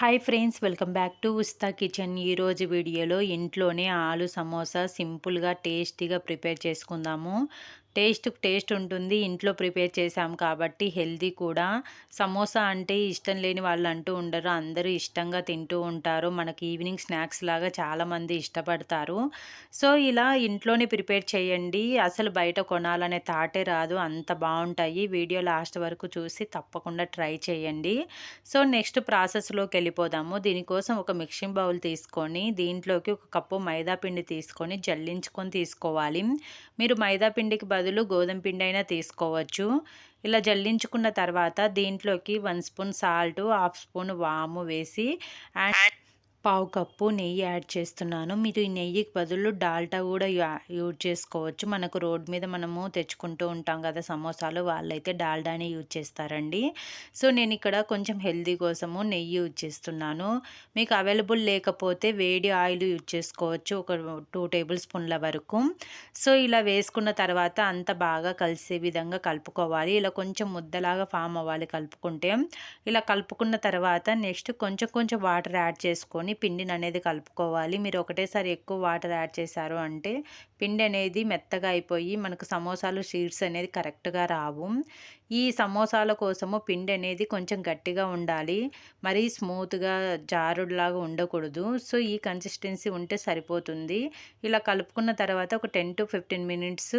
Hi friends welcome back to Usta kitchen. ఈరోజు వీడియోలో ఇంట్లోనే ఆలు సమోసా సింపుల్గా టేస్టీగా ప్రిపేర్ చేసుకుందాము. టేస్ట్ టేస్ట్ ఉంటుంది ఇంట్లో ప్రిపేర్ చేసాం కాబట్టి హెల్దీ కూడా. సమోసా అంటే ఇష్టం లేని వాళ్ళు అంటూ ఉండరు. అందరూ ఇష్టంగా తింటూ ఉంటారు. మనకి ఈవినింగ్ స్నాక్స్ లాగా చాలామంది ఇష్టపడతారు. సో ఇలా ఇంట్లోనే ప్రిపేర్ చేయండి. అసలు బయట కొనాలనే తాటే రాదు. అంత బాగుంటాయి. వీడియో లాస్ట్ వరకు చూసి తప్పకుండా ట్రై చేయండి. సో నెక్స్ట్ ప్రాసెస్లోకి వెళ్ళిపోదాము. దీనికోసం ఒక మిక్సింగ్ బౌల్ తీసుకొని దీంట్లోకి ఒక కప్పు మైదా పిండి తీసుకొని జల్లించుకొని తీసుకోవాలి. మీరు మైదా పిండికి బదులు గోధుమ పిండి అయినా తీసుకోవచ్చు. ఇలా జల్లించుకున్న తర్వాత దీంట్లోకి one spoon salt half spoon వాము వేసి అండ్ పావు కప్పు నెయ్యి యాడ్ చేస్తున్నాను. మీరు ఈ నెయ్యికి బదులు డాల్టా కూడా యూజ్ చేసుకోవచ్చు. మనకు రోడ్ మీద మనము తెచ్చుకుంటూ ఉంటాం కదా సమోసాలు వాళ్ళైతే డాల్డాని యూజ్ చేస్తారండి. సో నేను ఇక్కడ కొంచెం హెల్దీ కోసము నెయ్యి యూజ్ చేస్తున్నాను. మీకు అవైలబుల్ లేకపోతే వేడి ఆయిల్ యూజ్ చేసుకోవచ్చు ఒక టూ టేబుల్ స్పూన్ల వరకు. సో ఇలా వేసుకున్న తర్వాత అంత బాగా కలిసే విధంగా కలుపుకోవాలి. ఇలా కొంచెం ముద్దలాగా ఫామ్ అవ్వాలి కలుపుకుంటే. ఇలా కలుపుకున్న తర్వాత నెక్స్ట్ కొంచెం కొంచెం వాటర్ యాడ్ చేసుకొని తీసుకొని పిండిని అనేది కలుపుకోవాలి. మీరు ఒకటేసారి ఎక్కువ వాటర్ యాడ్ చేశారు అంటే పిండి అనేది మెత్తగా అయిపోయి మనకు సమోసాలు షీట్స్ అనేది కరెక్ట్గా రావు. ఈ సమోసాల కోసము పిండి అనేది కొంచెం గట్టిగా ఉండాలి. మరీ స్మూత్గా జారుడులాగా ఉండకూడదు. సో ఈ కన్సిస్టెన్సీ ఉంటే సరిపోతుంది. ఇలా కలుపుకున్న తర్వాత ఒక టెన్ టు ఫిఫ్టీన్ మినిట్స్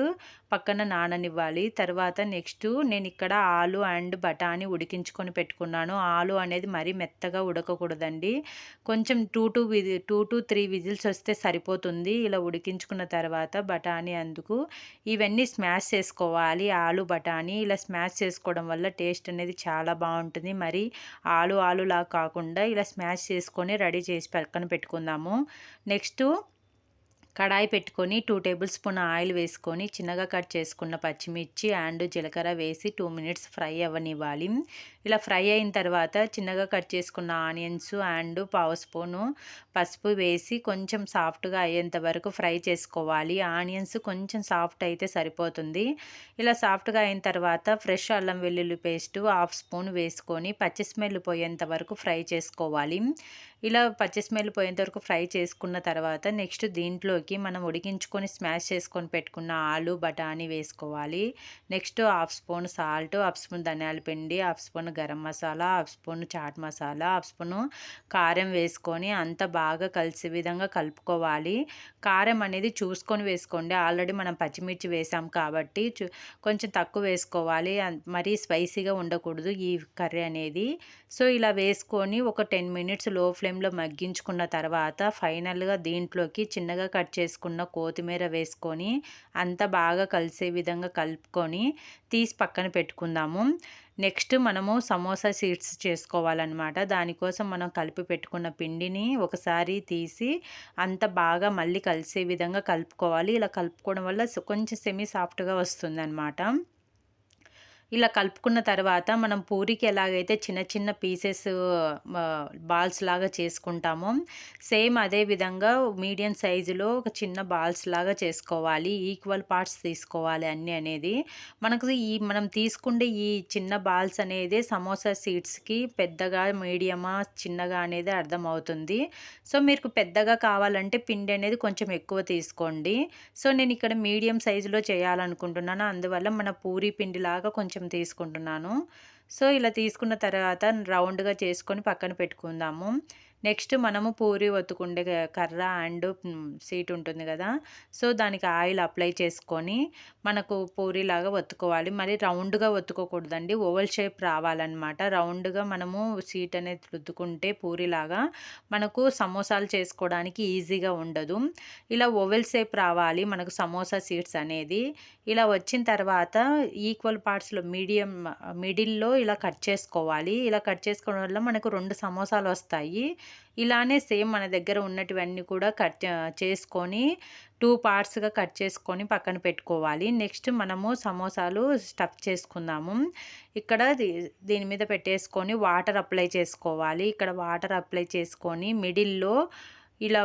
పక్కన నాననివ్వాలి. తర్వాత నెక్స్ట్ నేను ఇక్కడ ఆలు అండ్ బఠానీ ఉడికించుకొని పెట్టుకున్నాను. ఆలు అనేది మరీ మెత్తగా ఉడకకూడదండి. కొంచెం టూ టూ విజి టూ టు త్రీ విజిల్స్ వస్తే సరిపోతుంది. ఇలా ఉడికించుకున్న తర్వాత బఠానీ అందుకు. ఇవన్నీ స్మాష్ చేసుకోవాలి. ఆలు బఠానీ ఇలా స్మాష్ చేసుకోవడం వల్ల టేస్ట్ అనేది చాలా బాగుంటుంది. మరి ఆలు ఆలులా కాకుండా ఇలా స్మాష్ చేసుకొని రెడీ చేసి పక్కన పెట్టుకుందాము. నెక్స్ట్ కడాయి పెట్టుకొని టూ టేబుల్ స్పూన్ ఆయిల్ వేసుకొని చిన్నగా కట్ చేసుకున్న పచ్చిమిర్చి అండ్ జీలకర్ర వేసి టూ మినిట్స్ ఫ్రై అవ్వనివ్వాలి. ఇలా ఫ్రై అయిన తర్వాత చిన్నగా కట్ చేసుకున్న ఆనియన్స్ అండ్ పావు స్పూను పసుపు వేసి కొంచెం సాఫ్ట్గా అయ్యేంత వరకు ఫ్రై చేసుకోవాలి. ఆనియన్స్ కొంచెం సాఫ్ట్ అయితే సరిపోతుంది. ఇలా సాఫ్ట్గా అయిన తర్వాత ఫ్రెష్ అల్లం వెల్లుల్లి పేస్ట్ హాఫ్ స్పూన్ వేసుకొని పచ్చి స్మెల్ పోయేంత వరకు ఫ్రై చేసుకోవాలి. ఇలా పచ్చి స్మెల్ పోయేంత వరకు ఫ్రై చేసుకున్న తర్వాత నెక్స్ట్ దీంట్లో దీంట్లోకి మనం ఉడికించుకొని స్మాష్ చేసుకొని పెట్టుకున్న ఆలు బఠానీ వేసుకోవాలి. Next half spoon salt half spoon ధనియాల పిండి half spoon garam masala half spoon chaat masala half spoon కారం వేసుకొని అంత బాగా కలిసే విధంగా కలుపుకోవాలి. కారం అనేది చూసుకొని వేసుకోండి. ఆల్రెడీ మనం పచ్చిమిర్చి వేసాం కాబట్టి కొంచెం తక్కువ వేసుకోవాలి. మరీ స్పైసీగా ఉండకూడదు ఈ కర్రీ అనేది. సో ఇలా వేసుకొని ఒక టెన్ మినిట్స్లో ఫ్లేమ్లో మగ్గించుకున్న తర్వాత ఫైనల్గా దీంట్లోకి చిన్నగా కట్ చేసుకున్న కొత్తిమీర వేసుకొని అంత బాగా కలిసే విధంగా కలుపుకొని తీసి పక్కన పెట్టుకుందాము. నెక్స్ట్ మనము సమోసా సీడ్స్ చేసుకోవాలన్నమాట. దానికోసం మనం కలిపి పెట్టుకున్న పిండిని ఒకసారి తీసి అంత బాగా మళ్ళీ కలిసే విధంగా కలుపుకోవాలి. ఇలా కలుపుకోవడం వల్ల కొంచెం సెమీ సాఫ్ట్గా వస్తుంది ఇలా కలుపుకున్న తర్వాత మనం పూరికి ఎలాగైతే చిన్న చిన్న పీసెస్ బాల్స్ లాగా చేసుకుంటామో సేమ్ అదే విధంగా మీడియం సైజులో ఒక చిన్న బాల్స్ లాగా చేసుకోవాలి. ఈక్వల్ పార్ట్స్ తీసుకోవాలి అన్నీ అనేది. మనకు ఈ మనం తీసుకుండే ఈ చిన్న బాల్స్ అనేది సమోసా సీడ్స్కి పెద్దగా మీడియమా చిన్నగా అనేది అర్థమవుతుంది. సో మీకు పెద్దగా కావాలంటే పిండి అనేది కొంచెం ఎక్కువ తీసుకోండి. సో నేను ఇక్కడ మీడియం సైజులో చేయాలనుకుంటున్నాను. అందువల్ల మన పూరి పిండి లాగా కొంచెం కొంచెం తీసుకుంటున్నాను. సో ఇలా తీసుకున్న తర్వాత రౌండ్గా చేసుకొని పక్కన పెట్టుకుందాము. నెక్స్ట్ మనము పూరి ఒత్తుకుండే కర్ర అండ్ సీట్ ఉంటుంది కదా. సో దానికి ఆయిల్ అప్లై చేసుకొని మనకు పూరిలాగా ఒత్తుకోవాలి. మరి రౌండ్గా ఒత్తుకోకూడదండి. ఓవల్ షేప్ రావాలన్నమాట. రౌండ్గా మనము సీట్ అనేది రుద్దుకుంటే పూరిలాగా మనకు సమోసాలు చేసుకోవడానికి ఈజీగా ఉండదు. ఇలా ఓవెల్ షేప్ రావాలి మనకు సమోసా సీట్స్ అనేది. ఇలా వచ్చిన తర్వాత ఈక్వల్ పార్ట్స్లో మీడియం మిడిల్లో ఇలా కట్ చేసుకోవాలి. ఇలా కట్ చేసుకోవడం వల్ల మనకు రెండు సమోసాలు వస్తాయి. ఇలానే సేమ్ మన దగ్గర ఉన్నటివన్నీ కూడా కట్ చేసుకొని టూ పార్ట్స్గా కట్ చేసుకొని పక్కన పెట్టుకోవాలి. నెక్స్ట్ మనము సమోసాలు స్టఫ్ చేసుకుందాము. ఇక్కడ దీని మీద పెట్టేసుకొని వాటర్ అప్లై చేసుకోవాలి. ఇక్కడ వాటర్ అప్లై చేసుకొని మిడిల్లో ఇలా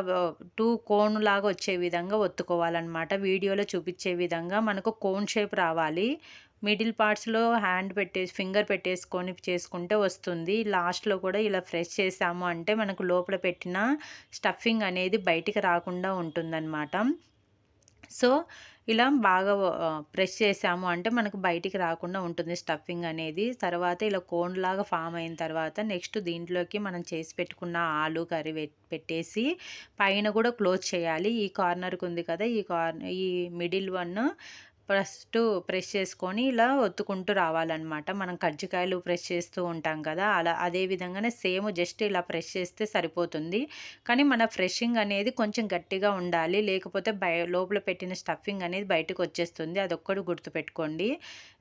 టూ కోన్ లాగా వచ్చే విధంగా ఒత్తుకోవాలన్నమాట. వీడియోలో చూపించే విధంగా మనకు కోన్ షేప్ రావాలి. మిడిల్ పార్ట్స్లో హ్యాండ్ పెట్టేసి ఫింగర్ పెట్టేసుకొని చేసుకుంటే వస్తుంది. లాస్ట్లో కూడా ఇలా ఫ్రెష్ చేసాము అంటే మనకు లోపల పెట్టిన స్టఫింగ్ అనేది బయటికి రాకుండా ఉంటుందన్నమాట. సో ఇలా బాగా ప్రెస్ చేసాము అంటే మనకు బయటికి రాకుండా ఉంటుంది స్టఫింగ్ అనేది. తర్వాత ఇలా కోన్లాగా ఫామ్ అయిన తర్వాత నెక్స్ట్ దీంట్లోకి మనం చేసి పెట్టుకున్న ఆలు కర్రీ పెట్టేసి పైన కూడా క్లోజ్ చేయాలి. ఈ కార్నర్కి ఉంది కదా ఈ కార్నర్ ఈ మిడిల్ వన్ ఫస్ట్ ప్రెస్ చేసుకొని ఇలా ఒత్తుకుంటూ రావాలన్నమాట. మనం కజ్జికాయలు ప్రెస్ చేస్తూ ఉంటాం కదా అలా అదే విధంగానే సేమ్ జస్ట్ ఇలా ప్రెస్ చేస్తే సరిపోతుంది. కానీ మన ఫ్రెషింగ్ అనేది కొంచెం గట్టిగా ఉండాలి లేకపోతే బయ లోపల పెట్టిన స్టఫింగ్ అనేది బయటకు వచ్చేస్తుంది. అదొక్కటి గుర్తుపెట్టుకోండి.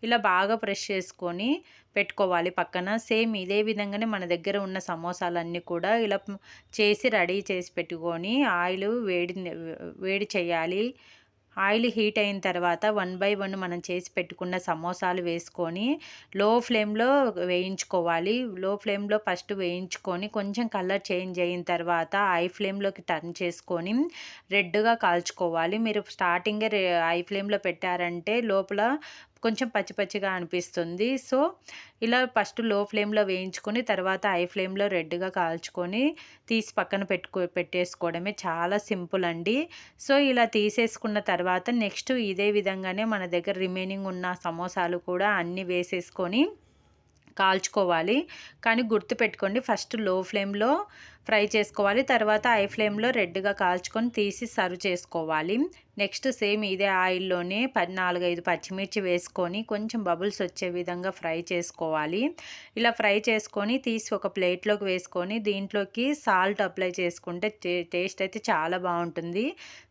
ఇలా బాగా ప్రెస్ చేసుకొని పెట్టుకోవాలి పక్కన. సేమ్ ఇదే విధంగానే మన దగ్గర ఉన్న సమోసాలన్నీ కూడా ఇలా చేసి రెడీ చేసి పెట్టుకొని ఆయిల్ వేడి వేడి చేయాలి. ఆయిల్ హీట్ అయిన తర్వాత వన్ బై వన్ మనం చేసి పెట్టుకున్న సమోసాలు వేసుకొని లో ఫ్లేమ్లో వేయించుకోవాలి. లో ఫ్లేమ్లో ఫస్ట్ వేయించుకొని కొంచెం కలర్ చేంజ్ అయిన తర్వాత హై ఫ్లేమ్లోకి టర్న్ చేసుకొని రెడ్గా కాల్చుకోవాలి. మీరు స్టార్టింగే హై ఫ్లేమ్లో పెట్టారంటే లోపల కొంచెం పచ్చి పచ్చిగా అనిపిస్తుంది. సో ఇలా ఫస్ట్లో ఫ్లేమ్లో వేయించుకొని తర్వాత హై ఫ్లేమ్లో రెడ్గా కాల్చుకొని తీసి పక్కన పెట్టుకో పెట్టేసుకోవడమే చాలా సింపుల్ అండి. సో ఇలా తీసేసుకున్న తర్వాత నెక్స్ట్ ఇదే విధంగానే మన దగ్గర రిమైనింగ్ ఉన్న సమోసాలు కూడా అన్నీ వేసేసుకొని కాల్చుకోవాలి. కానీ గుర్తుపెట్టుకోండి ఫస్ట్లో ఫ్లేమ్లో ఫ్రై చేసుకోవాలి. తర్వాత ఐ ఫ్లేమ్లో రెడ్గా కాల్చుకొని తీసి సర్వ్ చేసుకోవాలి. నెక్స్ట్ సేమ్ ఇదే ఆయిల్లోనే నాలుగైదు పచ్చిమిర్చి వేసుకొని కొంచెం బబుల్స్ వచ్చే విధంగా ఫ్రై చేసుకోవాలి. ఇలా ఫ్రై చేసుకొని తీసి ఒక ప్లేట్లోకి వేసుకొని దీంట్లోకి సాల్ట్ అప్లై చేసుకుంటే టేస్ట్ అయితే చాలా బాగుంటుంది.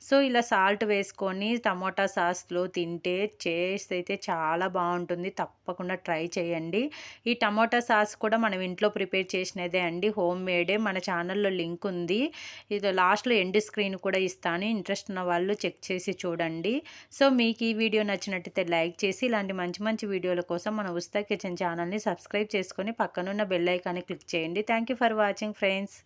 సో ఇలా సాల్ట్ వేసుకొని టమోటా సాస్లో తింటే టేస్ట్ అయితే చాలా బాగుంటుంది. తప్పకుండా ట్రై చేయండి. ఈ టమోటా సాస్ కూడా మనం ఇంట్లో ప్రిపేర్ చేసినదే అండి. హోమ్ మేడే మన ఛానల్లో లింక్ ఉంది. ఇది లాస్ట్లో ఎండ్ స్క్రీన్ కూడా ఇస్తాను. ఇంట్రెస్ట్ ఉన్న వాళ్ళు చెక్ చేసి చూడండి. సో మీకు ఈ వీడియో నచ్చినట్టయితే లైక్ చేసి ఇలాంటి మంచి మంచి వీడియోల కోసం మన ఉస్తా కిచెన్ ఛానల్ని సబ్స్క్రైబ్ చేసుకొని పక్కనున్న బెల్ ఐకాన్ని క్లిక్ చేయండి. Thank for watching friends.